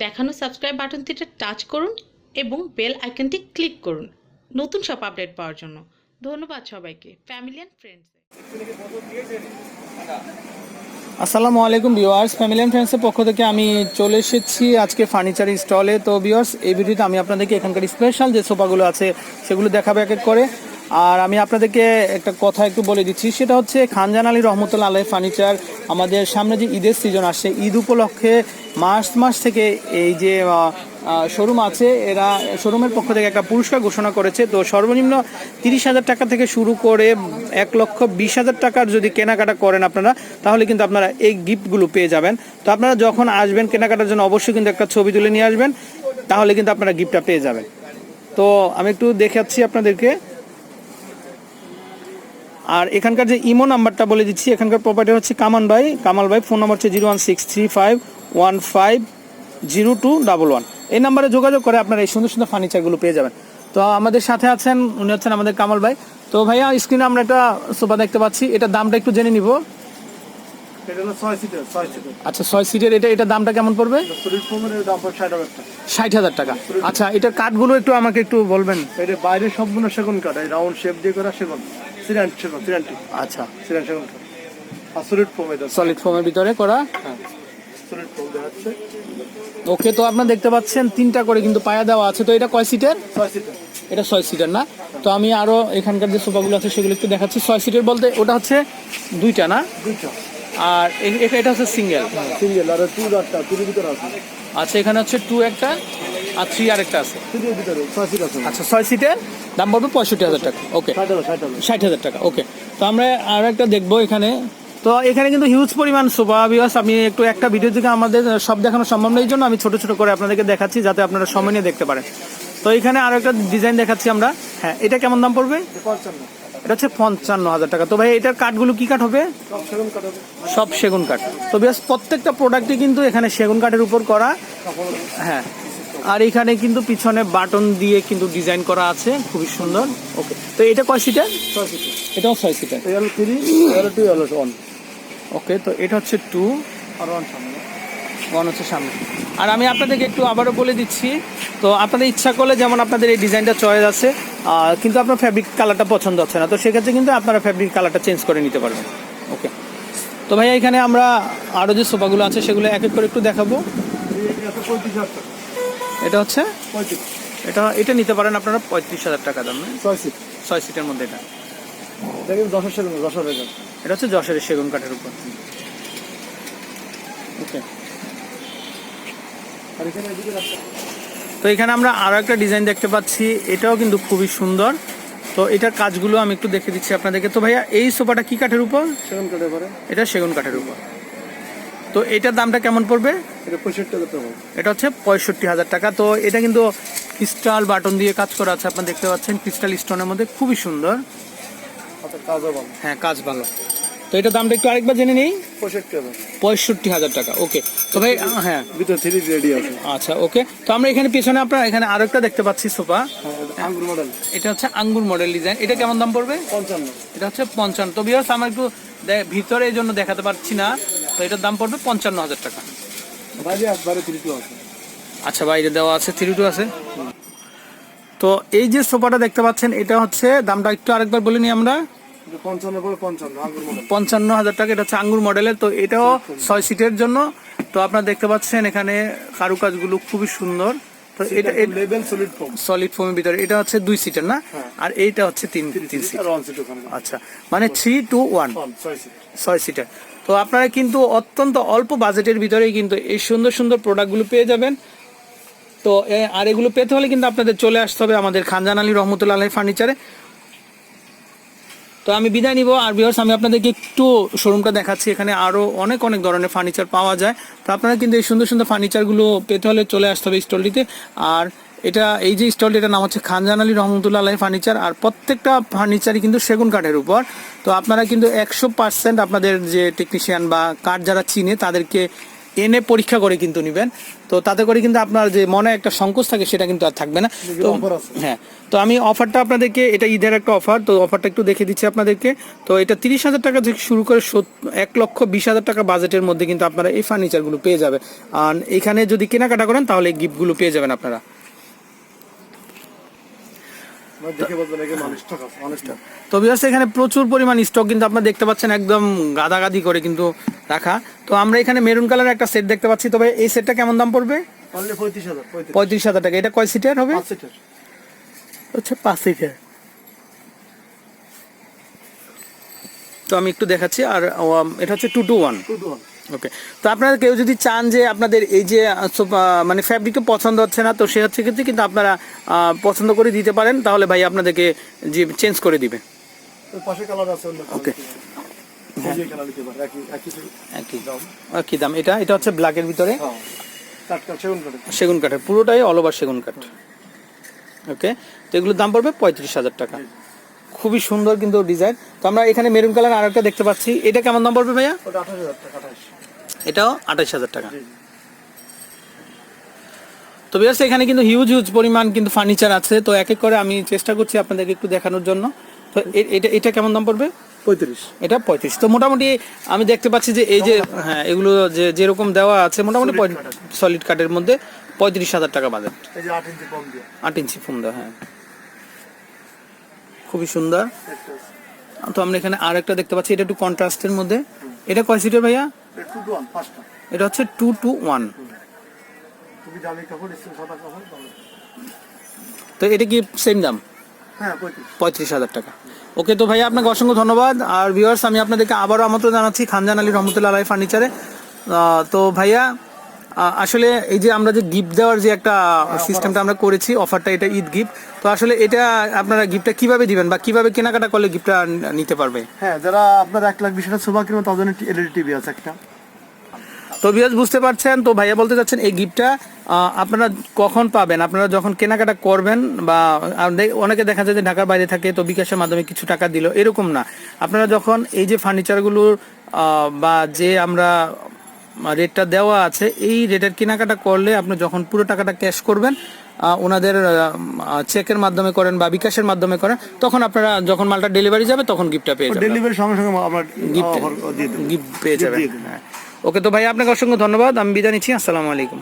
দেখানো subscribe বাটনটিতে touch করুন এবং বেল আইকনটি ক্লিক করুন। নতুন সব আপডেট পাওয়ার জন্য। ধন্যবাদ সবাইকে। ফ্যামিলি অ্যান্ড ফ্রেন্ডস আসসালামু আলাইকুম ভিউয়ার্স ফ্যামিলি অ্যান্ড ফ্রেন্ডসের পক্ষ থেকে আমি চলে এসেছি আজকে ফার্নিচার স্টলে তো ভিউয়ার্স এই ভিডিওতে আমি আপনাদেরকে এখানকার স্পেশাল যে সোফাগুলো আছে, সেগুলো দেখাবো এক এক করে। আর আমি আপনাদেরকে একটা কথা একটু বলে দিচ্ছি, সেটা হচ্ছে খানজান আলী রহমতুল্লা আলাই ফার্নিচার, আমাদের সামনে যে ঈদের সিজন আসছে, ঈদ উপলক্ষে মার্চ মাস থেকে এই যে শোরুম আছে, এরা শোরুমের পক্ষ থেকে একটা পুরস্কার ঘোষণা করেছে। তো সর্বনিম্ন তিরিশ হাজার টাকা থেকে শুরু করে এক লক্ষ বিশ হাজার টাকার যদি কেনাকাটা করেন আপনারা, তাহলে কিন্তু আপনারা এই গিফটগুলো পেয়ে যাবেন। তো আপনারা যখন আসবেন কেনাকাটার জন্য, অবশ্যই কিন্তু একটা ছবি তুলে নিয়ে আসবেন, তাহলে কিন্তু আপনারা গিফটটা পেয়ে যাবেন। তো আমি একটু দেখাচ্ছি আপনাদেরকে। আর এখানকার যে ইমো নাম্বারটা বলে দিচ্ছি এখানকার প্রপার্টি হচ্ছে কামান ভাই। কামাল ভাই ফোন নাম্বার হচ্ছে zero one six three five one five zero two double one. এই নাম্বারে যোগাযোগ করে আপনারা এই সুন্দর সুন্দর ফার্নিচারগুলো পেয়ে যাবেন। তো আমাদের সাথে আছেন উনি হচ্ছেন আমাদের কামাল ভাই। তো ভাইয়া স্ক্রিনে আমরা একটা সোফা দেখতে পাচ্ছি। এটার দামটা একটু জেনে নিব। এটা আচ্ছা ছয় সিটের এটা এটার দামটা কেমন পড়বে? ষাট হাজার টাকা। আচ্ছা এটার কাঠগুলো একটু আমাকে একটু বলবেন। এটা বাইরে সম্পূর্ণ সেগুন কাঠ এই রাউন্ড শেপ দিয়ে করা সেগুন। আচ্ছা। সলিড ফোম ফোমের ভিতরে করা? হ্যাঁ। ওকে তো আপনারা দেখতে পাচ্ছেন তিনটা করে কিন্তু পায়া দেওয়া আছে। তো এটা কয় সিটের? ছয় সিটের। এটা ছয় সিটার না? তো আমি আরও এখানকার যে সোফাগুলো আছে সেগুলো একটু দেখাচ্ছি। ছয় সিটের বলতে ওটা হচ্ছে দুইটা না? আর এটা হচ্ছে সিঙ্গেল। সিঙ্গেল। আর টু ভিতরে আছে। আচ্ছা এখানে হচ্ছে টু একটা। আর থ্রি আর একটা আছে থ্রির ভিতরে ছয় সিট আছে। আচ্ছা ছয় সিটের দাম পড়বে পঁয়ষট্টি হাজার টাকা। ওকে ষাট হাজার টাকা ওকে তো আমরা আর একটা দেখব এখানে। তো এখানে কিন্তু হিউজ পরিমাণ সোফা বিকজ আমি একটু একটা ভিডিও থেকে আমাদের সব দেখানো সম্ভব নেই জন্য আমি ছোট ছোট করে আপনাদেরকে দেখাচ্ছি যাতে আপনারা সময় নিয়ে দেখতে পারেন। তো এখানে আরও একটা ডিজাইন দেখাচ্ছি আমরা। হ্যাঁ এটা কেমন দাম পড়বে? এটা হচ্ছে পঞ্চান্ন হাজার টাকা। তো ভাই এটার কাঠগুলো কি কাঠ হবে? সব সেগুন কাঠ হবে। সব সেগুন কাঠ। তো বেশ প্রত্যেকটা প্রোডাক্টই কিন্তু এখানে সেগুন কাঠের উপর করা। হ্যাঁ আর এখানে কিন্তু পিছনে বাটন দিয়ে কিন্তু ডিজাইন করা আছে খুবই সুন্দর। ওকে তো এটা কয় সিটার ছয় সিটের এটাও ছয় সিটার এই হলো থ্রি এই হলো টু এই হলো ওয়ান ওকে তো এটা হচ্ছে টু আর ওয়ান সামনে। ওয়ান হচ্ছে সামনে। আর আমি আপনাদেরকে একটু আবারও বলে দিচ্ছি তো আপনাদের ইচ্ছা করলে যেমন আপনাদের এই ডিজাইনটা চয়েস আছে কিন্তু আপনার ফ্যাব্রিক কালারটা পছন্দ হচ্ছে না তো সেক্ষেত্রে কিন্তু আপনারা ফ্যাব্রিক কালারটা চেঞ্জ করে নিতে পারবেন। ওকে তো ভাইয়া এখানে আমরা আরও যে সোফাগুলো আছে সেগুলো এক এক করে একটু দেখাবো। এটা হচ্ছে এটা এটা নিতে পারেন আপনারা পঁয়ত্রিশ হাজার টাকা দাম। ছয় সিট। ছয় সিটের মধ্যে এটা। এটা সেগুন হচ্ছে যশোরের সেগুন কাঠের উপর। ওকে। তো এখানে আমরা আরও একটা ডিজাইন দেখতে পাচ্ছি। এটাও কিন্তু খুবই সুন্দর। তো এটার কাজগুলো আমি একটু দেখে দিচ্ছি আপনাদেরকে। তো ভাইয়া এই সোফাটা কি কাঠের উপর? সেগুন কাঠে পরে এটা সেগুন কাঠের উপর। তো এটার দামটা কেমন পড়বে? এটা হচ্ছে পঁয়ষট্টি হাজার টাকা। তো এটা কিন্তু ক্রিস্টাল বাটন দিয়ে কাজ করা আছে আপনারা দেখতে পাচ্ছেন ক্রিস্টাল স্টোনের মধ্যে। খুবই সুন্দর। ভালো। হ্যাঁ কাজ ভালো। তো এটার দামটা একটু আরেকবার জেনে নেই? পঁয়ষট্টি হাজার। টাকা ওকে। তো ভাই হ্যাঁ। ভিতরে থ্রি রেডি আছে। আচ্ছা ওকে। তো আমরা এখানে পেছনে আপনার এখানে আরও একটা দেখতে পাচ্ছি সোফা। হ্যাঁ, আঙ্গুর মডেল এটা হচ্ছে আঙ্গুর মডেল ডিজাইন এটা কেমন দাম পড়বে? পঞ্চান্ন। এটা হচ্ছে পঞ্চান্ন। তো বিয়ার্স আমার একটু ভিতরে এই জন্য দেখাতে পারছি না। এটার দাম পড়বে পঞ্চান্ন হাজার টাকা। আচ্ছা বাইরে দেওয়া আছে থ্রি টু আছে। তো এই যে সোফাটা দেখতে পাচ্ছেন এটা হচ্ছে দামটা একটু আরেকবার বলে নিই আমরা। পঞ্চান্ন হাজার টাকা এটা হচ্ছে আঙ্গুর মডেলের তো এটাও ছয় সিটের জন্য। তো আপনারা দেখতে পাচ্ছেন এখানে কারুকাজগুলো খুবই সুন্দর। তো এটা লেভেল সলিড ফোম সলিড ফোমের ভিতরে। এটা হচ্ছে দুই সিটের না? আর এইটা হচ্ছে তিন তিন সিট আর ওয়ান সিট ওখানে। আচ্ছা। মানে থ্রি টু ওয়ান ছয় সিটার তো আপনারা কিন্তু অত্যন্ত অল্প বাজেটের ভিতরেই কিন্তু এই সুন্দর সুন্দর প্রোডাক্টগুলো পেয়ে যাবেন। তো আর এগুলো পেতে হলে কিন্তু আপনাদের চলে আসতে হবে আমাদের খানজান আলী রহমতুল্লাহ আলহী ফার্নিচারে। তো আমি বিদায় নিব। আর বিহার্স আমি আপনাদেরকে একটু শোরুমটা দেখাচ্ছি। এখানে আরও অনেক অনেক ধরনের ফার্নিচার পাওয়া যায়। তো আপনারা কিন্তু এই সুন্দর সুন্দর ফার্নিচারগুলো পেতে হলে চলে আসতে হবে স্টলটিতে আর এটা এই যে স্টলটি এটার নাম হচ্ছে খানজান আলী রহমতুল্লাহ আলহী ফার্নিচার। আর প্রত্যেকটা ফার্নিচারই কিন্তু সেগুন কাঠের উপর। তো আপনারা কিন্তু একশো পার্সেন্ট আপনাদের যে টেকনিশিয়ান বা কাঠ যারা চিনে তাদেরকে এনে পরীক্ষা করে কিন্তু নেবেন। তো তাতে করে কিন্তু আপনার যে মনে একটা সংকোচ থাকে সেটা কিন্তু আর থাকবে না। তো হ্যাঁ তো আমি অফারটা আপনাদেরকে এটা ঈদের একটা অফার তো অফারটা একটু দেখে দিচ্ছি আপনাদেরকে। তো এটা তিরিশ হাজার টাকা থেকে শুরু করে এক লক্ষ বিশ হাজার টাকা বাজেটের মধ্যে কিন্তু আপনারা এই ফার্নিচারগুলো পেয়ে যাবে আর এখানে যদি কেনাকাটা করেন তাহলে এই গিফটগুলো পেয়ে যাবেন আপনারা আমরা দেখে বলবেন একে মানুষটা আছে মানুষটা তো বিকজ এখানে প্রচুর পরিমাণ স্টক কিন্তু আপনারা দেখতে পাচ্ছেন একদম গাদাগাদি করে কিন্তু রাখা। তো আমরা এখানে মেরুন কালারের একটা সেট দেখতে পাচ্ছি। তবে এই সেটটা কেমন দাম পড়বে? পঁয়ত্রিশ হাজার টাকা। এটা কয় সিটের হবে? হচ্ছে পাঁচ সিটের তো আমি একটু দেখাচ্ছি। আর এটা হচ্ছে two two one two two one okay তো আপনারা কেউ যদি চান যে আপনাদের এই যে মানে ফ্যাব্রিকটা পছন্দ হচ্ছে না তো সে হচ্ছে ক্ষেত্রে কিন্তু আপনারা পছন্দ করে দিতে পারেন তাহলে ভাই আপনাদেরকে যে চেঞ্জ করে দিবে। পারে একই দাম। এটা এটা হচ্ছে ব্ল্যাকের ভিতরে? হ্যাঁ। সেগুন কাঠের পুরোটাই অল ওভার সেগুন কাঠ ওকে তো এগুলোর দাম পড়বে পঁয়ত্রিশ হাজার টাকা। খুবই সুন্দর কিন্তু ডিজাইন। তো আমরা এখানে মেরুন কালার আর একটা দেখতে পাচ্ছি। এটা কেমন দাম পড়বে ভাইয়া? এটাও আঠাশ হাজার টাকা। তো বিয়ার্স এখানে কিন্তু হিউজ হিউজ পরিমাণ কিন্তু ফার্নিচার আছে। তো এক এক করে আমি চেষ্টা করছি আপনাদেরকে একটু দেখানোর জন্য। তো এটা এটা কেমন দাম পড়বে? পঁয়ত্রিশ। এটা পঁয়ত্রিশ। তো মোটামুটি আমি দেখতে পাচ্ছি যে এই যে হ্যাঁ এগুলো যে যেরকম দেওয়া আছে মোটামুটি সলিড কাঠের মধ্যে পঁয়ত্রিশ হাজার টাকা বাজেট। ইঞ্চি আট ইঞ্চি ফোন দেওয়া হ্যাঁ। খুবই সুন্দর। তো আমরা এখানে আর একটা দেখতে পাচ্ছি এটা একটু কন্ট্রাস্টের মধ্যে। এটা কয় সিটের ভাইয়া? এটা হচ্ছে টু টু ওয়ান। তো এটা কি সেম দাম? হ্যাঁ পঁয়ত্রিশ। হাজার টাকা। ওকে তো ভাইয়া আপনাকে অসংখ্য ধন্যবাদ। আর ভিউয়ার্স আমি আপনাদেরকে আবারও আমন্ত্রণ জানাচ্ছি খানজান আলী রহমতুল্লাহ আলাই ফার্নিচারে। তো ভাইয়া আসলে এই যে আমরা যে গিফট দেওয়ার যে একটা সিস্টেমটা আমরা করেছি অফারটা এটা ঈদ গিফট তো আসলে এটা আপনারা গিফটটা কীভাবে দিবেন বা কীভাবে কেনাকাটা করলে গিফটটা নিতে পারবে? হ্যাঁ যারা আপনার এক লাখ বিশ হাজার সোফা কিনবে তাদের এলইডি টিভি আছে একটা। তো বিয়াজ বুঝতে পারছেন তো ভাইয়া বলতে চাচ্ছেন এই গিফটটা আপনারা কখন পাবেন? আপনারা যখন কেনাকাটা করবেন বা অনেকে দেখা যায় যে ঢাকার বাইরে থাকে তো বিকাশের মাধ্যমে কিছু টাকা দিল এরকম না। আপনারা যখন এই যে ফার্নিচারগুলোর বা যে আমরা রেটটা দেওয়া আছে। এই রেটের কেনাকাটা করলে আপনি যখন পুরো টাকাটা ক্যাশ করবেন ওনাদের চেকের মাধ্যমে করেন বা বিকাশের মাধ্যমে করেন তখন আপনারা যখন মালটা ডেলিভারি যাবে তখন গিফটটা পেয়ে যাবেন। ডেলিভারি সঙ্গে সঙ্গে আমরা গিফট গিফট পেয়ে যাবেন। হ্যাঁ। ওকে তো ভাই আপনাকে অসংখ্য ধন্যবাদ। আমি বিদায় নিচ্ছি। আসসালামু আলাইকুম।